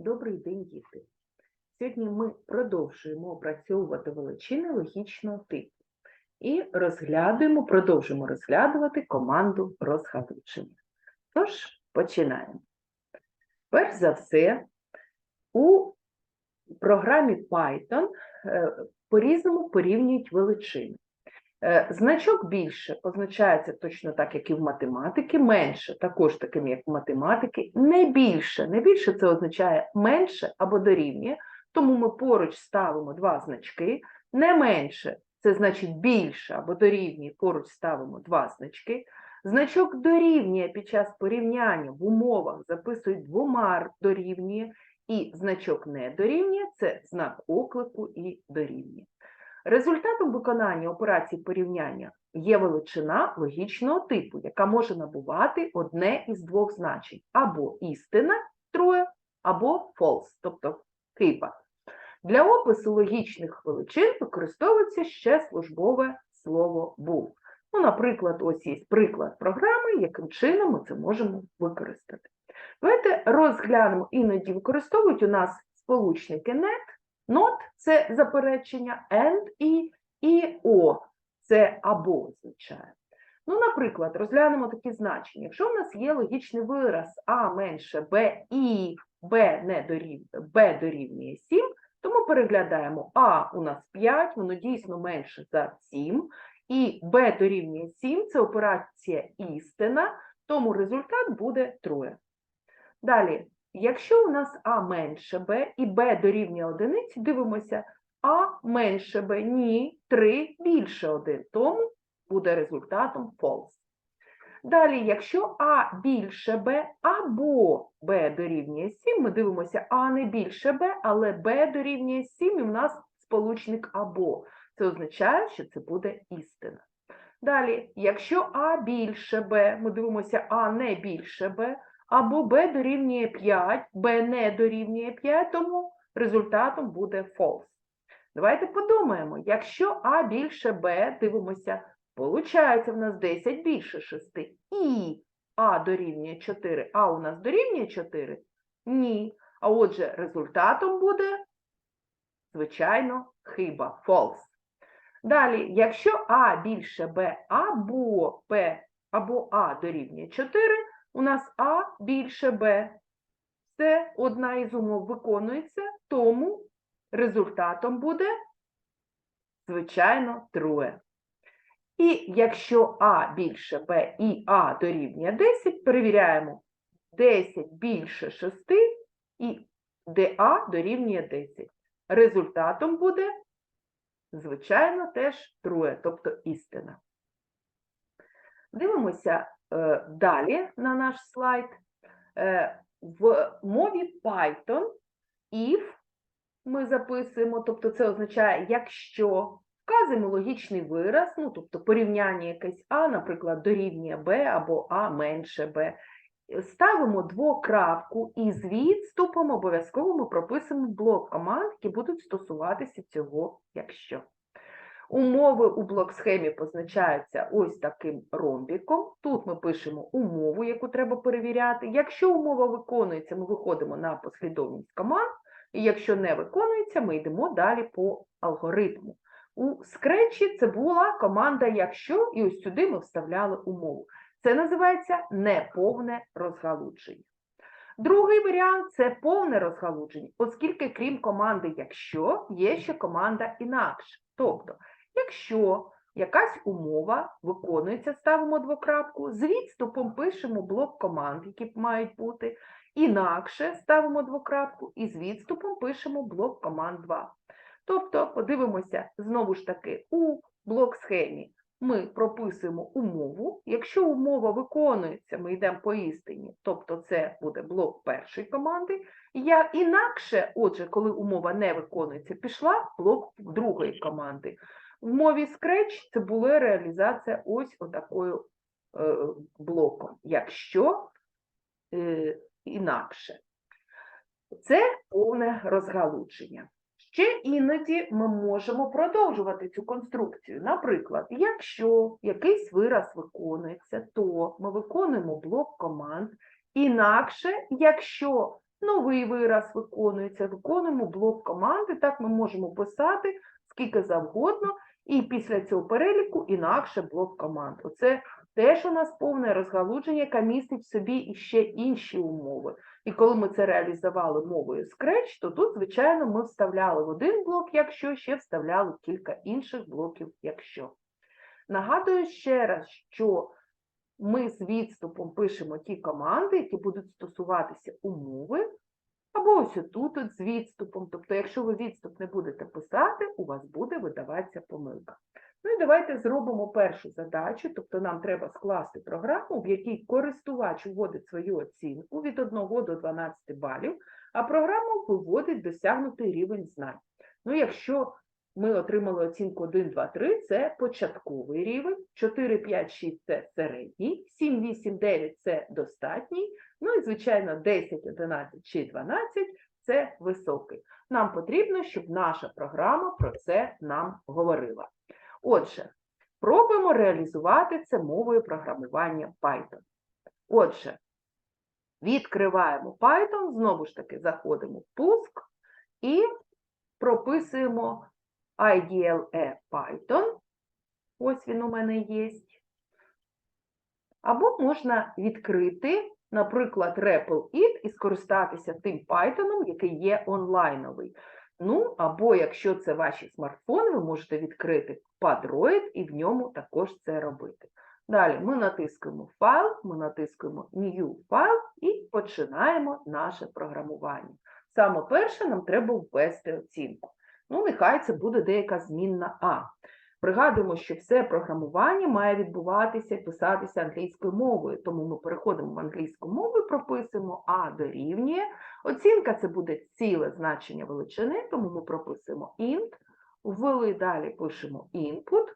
Добрий день, діти! Сьогодні ми продовжуємо опрацьовувати величини логічного типу і розглядуємо, продовжуємо розглядувати команду розгалуження. Тож, починаємо. Перш за все, у програмі Python е, по-різному порівнюють величини. Е, Значок більше позначається точно так, як і в математики, менше, також таким, як в математики, не більше. Не більше це означає менше або дорівнює, тому ми поруч ставимо два значки. Не менше це значить більше або дорівнює, поруч ставимо два значки. Значок дорівнює під час порівняння в умовах записують двома дорівнює, і значок не дорівнює це знак оклику і дорівнює. Результатом виконання операції порівняння є величина логічного типу, яка може набувати одне із двох значень: або істина троє, або false, тобто хиба. Для опису логічних величин використовується ще службове слово був. Ну, наприклад, ось є приклад програми, яким чином ми це можемо використати. Давайте розглянемо, іноді використовують у нас сполучники net, not – це заперечення, and і, і o – це або означає. Ну, наприклад, розглянемо такі значення. Якщо в нас є логічний вираз а менше b і b не дорівнює, b дорівнює 7, то ми переглядаємо а у нас 5, воно дійсно менше за 7, і b дорівнює 7 – це операція істина, тому результат буде троє. Далі, якщо у нас а менше b і b дорівнює одиниці, дивимося, а менше b, ні, 3 більше 1, тому буде результатом false. Далі, якщо а більше b або b дорівнює 7, ми дивимося а не більше b, але b дорівнює 7, і в нас сполучник або. Це означає, що це буде істина. Далі, якщо а більше b, ми дивимося а не більше b, або b дорівнює 5, b не дорівнює 5, тому результатом буде false. Давайте подумаємо, якщо а більше b, дивимося, Получається, в нас 10 більше 6. І А дорівнює 4. А у нас дорівнює 4? Ні. А отже, результатом буде, звичайно, хиба, false. Далі, якщо А більше Б або Б або А дорівнює 4, у нас А більше Б. Це одна із умов виконується, тому результатом буде, звичайно, троє. І якщо А більше Б і А дорівнює 10, перевіряємо 10 більше 6 і ДА дорівнює 10. Результатом буде, звичайно, теж троє, тобто істина. Дивимося далі на наш слайд. Е, в мові Python if ми записуємо, тобто це означає, якщо Вказуємо логічний вираз, ну, тобто порівняння якесь А, наприклад, дорівнює Б або А менше Б. Ставимо двокрапку і з відступом обов'язково ми прописуємо блок команд, які будуть стосуватися цього, якщо. Умови у блок-схемі позначаються ось таким ромбіком. Тут ми пишемо умову, яку треба перевіряти. Якщо умова виконується, ми виходимо на послідовність команд, і якщо не виконується, ми йдемо далі по алгоритму. У скретчі це була команда якщо, і ось сюди ми вставляли умову. Це називається неповне розгалудження. Другий варіант це повне розгалудження, оскільки крім команди якщо, є ще команда інакше. Тобто, якщо якась умова виконується, ставимо двокрапку, з відступом пишемо блок команд, які мають бути, інакше ставимо двокрапку і з відступом пишемо блок команд 2. Тобто, подивимося, знову ж таки, у блок-схемі ми прописуємо умову. Якщо умова виконується, ми йдемо по істині, тобто це буде блок першої команди. Я інакше, отже, коли умова не виконується, пішла блок другої команди. В мові Scratch це була реалізація ось отакою е, блоком, якщо е, інакше. Це повне розгалудження. Ще іноді ми можемо продовжувати цю конструкцію. Наприклад, якщо якийсь вираз виконується, то ми виконуємо блок команд. Інакше, якщо новий вираз виконується, виконуємо блок команди, так ми можемо писати скільки завгодно, і після цього переліку інакше блок команд. Оце теж у нас повне розгалудження, яке містить в собі іще інші умови. І коли ми це реалізували мовою Scratch, то тут, звичайно, ми вставляли в один блок, якщо ще вставляли кілька інших блоків, якщо. Нагадую ще раз, що ми з відступом пишемо ті команди, які будуть стосуватися умови, або ось отут от з відступом. Тобто, якщо ви відступ не будете писати, у вас буде видаватися помилка. Ну і давайте зробимо першу задачу, тобто нам треба скласти програму, в якій користувач вводить свою оцінку від 1 до 12 балів, а програма виводить досягнутий рівень знань. Ну, якщо ми отримали оцінку 1, 2, 3, це початковий рівень, 4, 5, 6 – це середній, 7, 8, 9 – це достатній, ну і, звичайно, 10, 11 чи 12 – це високий. Нам потрібно, щоб наша програма про це нам говорила. Отже, пробуємо реалізувати це мовою програмування Python. Отже, відкриваємо Python, знову ж таки заходимо в пуск і прописуємо IDLE Python. Ось він у мене є. Або можна відкрити, наприклад, REPL-IT і скористатися тим Python, який є онлайновий. Ну, або якщо це ваші смартфони, ви можете відкрити Padroid і в ньому також це робити. Далі ми натискуємо файл, ми натискуємо New File і починаємо наше програмування. Саме перше нам треба ввести оцінку. Ну, нехай це буде деяка змінна А. Пригадуємо, що все програмування має відбуватися і писатися англійською мовою, тому ми переходимо в англійську мову прописуємо А дорівнює. Оцінка це буде ціле значення величини, тому ми прописуємо int, ввели далі пишемо input.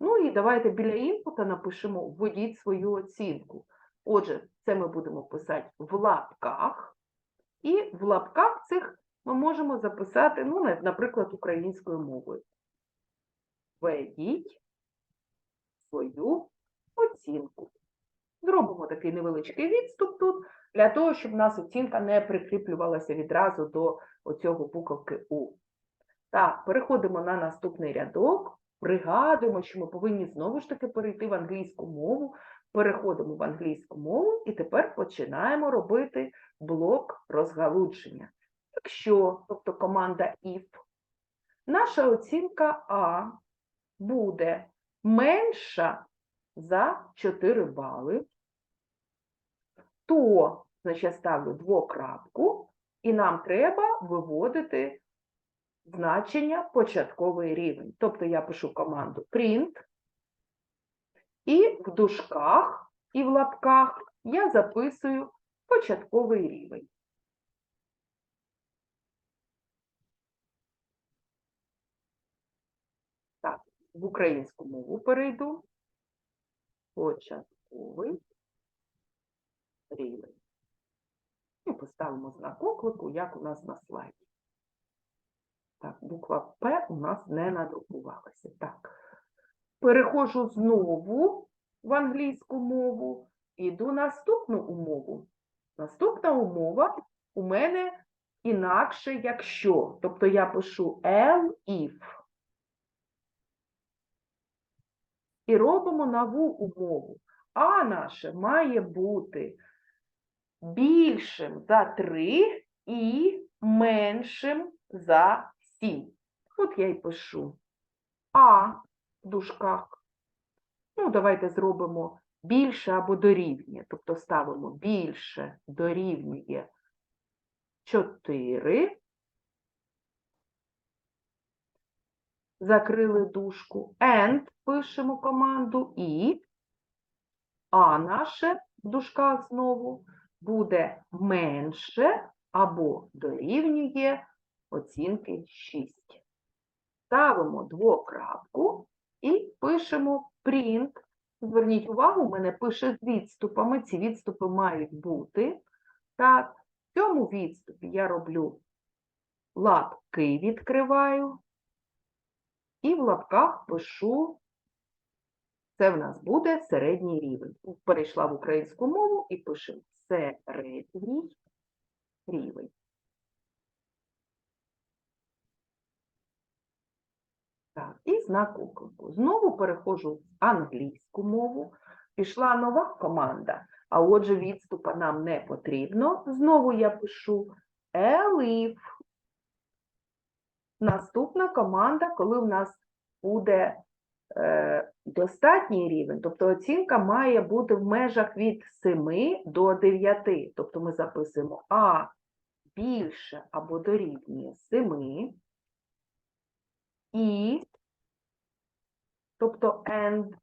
Ну і давайте біля інпута напишемо введіть свою оцінку. Отже, це ми будемо писати в лапках, і в лапках цих ми можемо записати, ну, наприклад, українською мовою. Введіть свою оцінку. Зробимо такий невеличкий відступ тут, для того, щоб у нас оцінка не прикріплювалася відразу до оцього буковки У. Так, переходимо на наступний рядок. Пригадуємо, що ми повинні знову ж таки перейти в англійську мову. Переходимо в англійську мову і тепер починаємо робити блок розгалудження. Якщо, тобто команда if, наша оцінка А буде менша за 4 бали, то, значить, я ставлю двокрапку, і нам треба виводити значення початковий рівень. Тобто я пишу команду print, і в дужках і в лапках я записую початковий рівень. Так, в українську мову перейду. Початковий рівень. І поставимо знак оклику, як у нас на слайді. Так, буква П у нас не надрукувалася. Так. Переходжу знову в англійську мову, іду наступну умову. Наступна умова у мене інакше, якщо. Тобто я пишу L if. І робимо нову умову. А наше має бути більшим за 3 і меншим за 7. От я й пишу А в дужках. Ну, давайте зробимо більше або дорівнює. Тобто ставимо більше дорівнює 4. Закрили дужку. And пишемо команду і А наше в дужках знову буде менше або дорівнює оцінки 6. Ставимо двокрапку і пишемо print. Зверніть увагу, мене пише з відступами. Ці відступи мають бути. Так, в цьому відступі я роблю лапки відкриваю. І в лапках пишу, це в нас буде середній рівень. Перейшла в українську мову і пишу середній рівень. Так, і знак оклику. Знову переходжу в англійську мову. Пішла нова команда, а отже, відступа нам не потрібно. Знову я пишу еліф Наступна команда, коли в нас буде е, достатній рівень, тобто оцінка має бути в межах від 7 до 9. Тобто ми записуємо А більше або дорівнює 7, і, тобто and,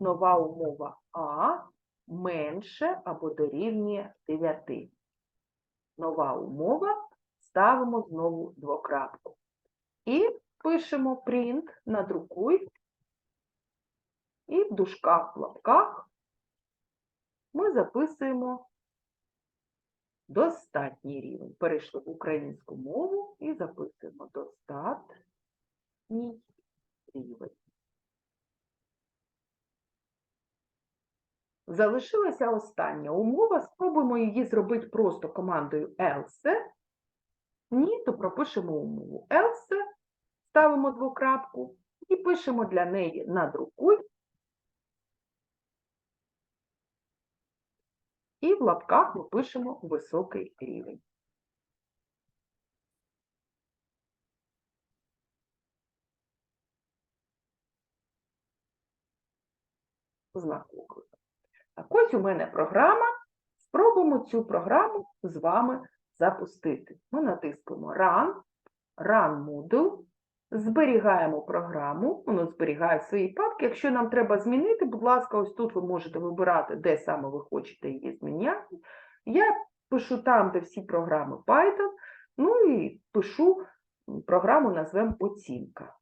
нова умова А менше або дорівнює 9. Нова умова, ставимо знову двокрапку. І пишемо print, надрукуй, і в дужках, в лапках ми записуємо достатній рівень. Перейшли в українську мову і записуємо достатній рівень. Залишилася остання умова. Спробуємо її зробити просто командою else. Ні, то пропишемо умову else, ставимо двокрапку і пишемо для неї надрукуй. І в лапках ми пишемо високий рівень. Знак оклику. Так ось у мене програма. Спробуємо цю програму з вами запустити. Ми натискаємо Run, Run Moodle, зберігаємо програму, воно зберігає свої папки. Якщо нам треба змінити, будь ласка, ось тут ви можете вибирати, де саме ви хочете її зміняти. Я пишу там, де всі програми Python, ну і пишу програму, назвемо оцінка.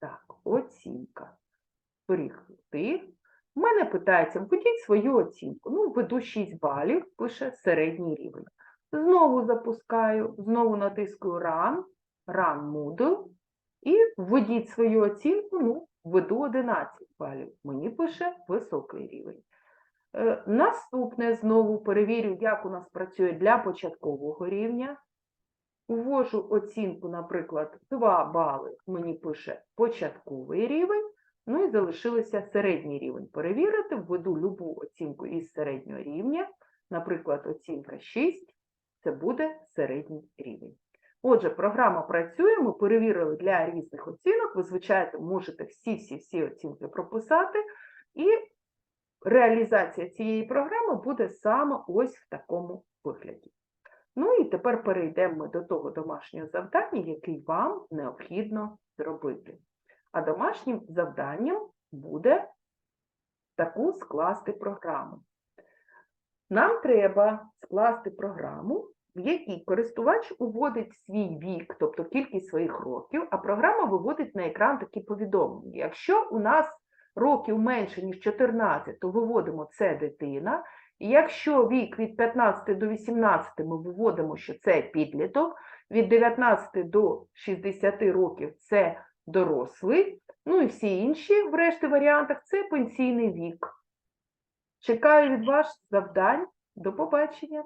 Так, оцінка. Зберігти. У мене питається, введіть свою оцінку. Ну, введу 6 балів, пише середній рівень. Знову запускаю, знову натискую Run, Run Moodle і введіть свою оцінку, ну, введу 11 балів. Мені пише високий рівень. Е, Наступне знову перевірю, як у нас працює для початкового рівня. Ввожу оцінку, наприклад, 2 бали, мені пише початковий рівень, ну і залишилося середній рівень. Перевірити, введу любу оцінку із середнього рівня, наприклад, оцінка 6, це буде середній рівень. Отже, програма працює, ми перевірили для різних оцінок, ви, звичайно, можете всі-всі-всі оцінки прописати, і реалізація цієї програми буде саме ось в такому вигляді. Ну і тепер перейдемо до того домашнього завдання, який вам необхідно зробити. А домашнім завданням буде таку скласти програму. Нам треба скласти програму, в якій користувач уводить свій вік, тобто кількість своїх років, а програма виводить на екран такі повідомлення. Якщо у нас років менше, ніж 14, то виводимо це дитина. Якщо вік від 15 до 18 ми виводимо, що це підліток, від 19 до 60 років це дорослий, ну і всі інші, в решті варіантах, це пенсійний вік. Чекаю від вас завдань. До побачення!